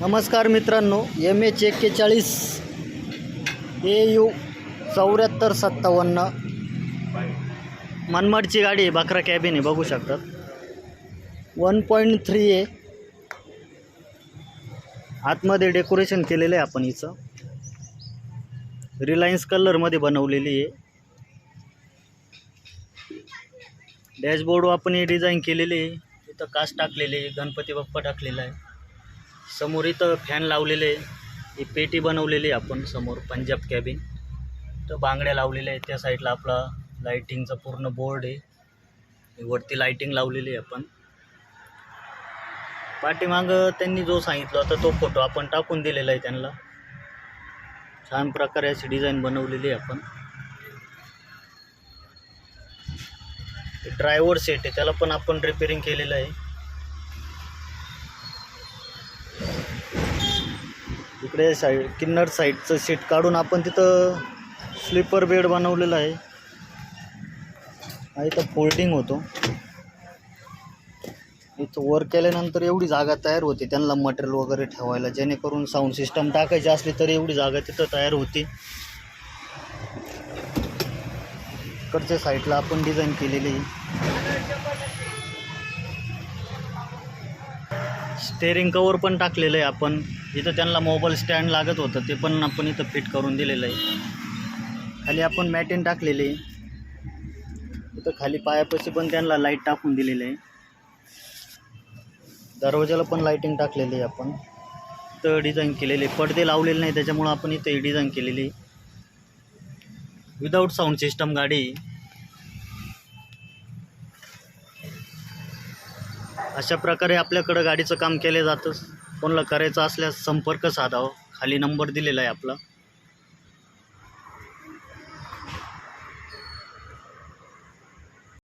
नमस्कार मित्रांनो M H एक्केचाळीस ए यू चौऱ्याहत्तर सत्तावन्न मनमाडची गाडी आहे बकरा कॅबिन आहे बघू शकतात. वन पॉईंट थ्री आहे आतमध्ये डेकोरेशन केलेलं आहे आपण हिचं. रिलायन्स कलरमध्ये बनवलेली आहे. डॅशबोर्ड आपण हे डिझाईन केलेली आहे. इथं कास्ट टाकलेली आहे गणपती बाप्पा टाकलेला आहे. समोर इथं फॅन लावलेले आहे. ही पेटी बनवलेली आहे आपण समोर पंजाब कॅबिन तर बांगड्या लावलेल्या आहेत. त्या साईडला आपला लाईटिंगचा पूर्ण बोर्ड आहे. वरती लाईटिंग लावलेली आहे आपण. पाठीमागं त्यांनी जो सांगितला होता तो फोटो आपण टाकून दिलेला आहे त्यांना. छान प्रकारे अशी डिझाईन बनवलेली आहे आपण. ड्रायव्हर सेट आहे. त्याला पण आपण रिपेरिंग केलेलं आहे. इकडे साईड किन्नर साईडचं सीट काढून आपण तिथं स्लीपर बेड बनवलेला आहे. हा इथं फोल्डिंग होतो. इथं वर केल्यानंतर एवढी जागा तयार होते. त्यांना मटेरियल वगैरे ठेवायला जेणेकरून साऊंड सिस्टम टाकायची असली तरी एवढी जागा तिथं तयार होती. इकडच्या साईडला आपण डिझाईन केलेली स्टेरिंग स्टेअरिंग कवर पण टाकलेलं आहे आपण. इथं त्यांना मोबाईल स्टँड लागत होतं ते पण आपण इथं फिट करून दिलेलं आहे. खाली आपण मॅटेन टाकलेली आहे. इथं खाली पायापाशी पण त्यांना लाइट टाकून दिलेलं आहे. दरवाजाला पण लाईटिंग टाकलेली आहे आपण. इथं डिझाईन केलेली आहे. पडदे लावलेले नाही त्याच्यामुळं आपण इथं डिझाईन केलेली विदाऊट साऊंड सिस्टम गाडी. अशा प्रकारे आपल्याकडं गाडीचं काम केलं जातं. कोणाला करायचं असल्यास संपर्क साधावा. खाली नंबर दिलेला आहे आपला.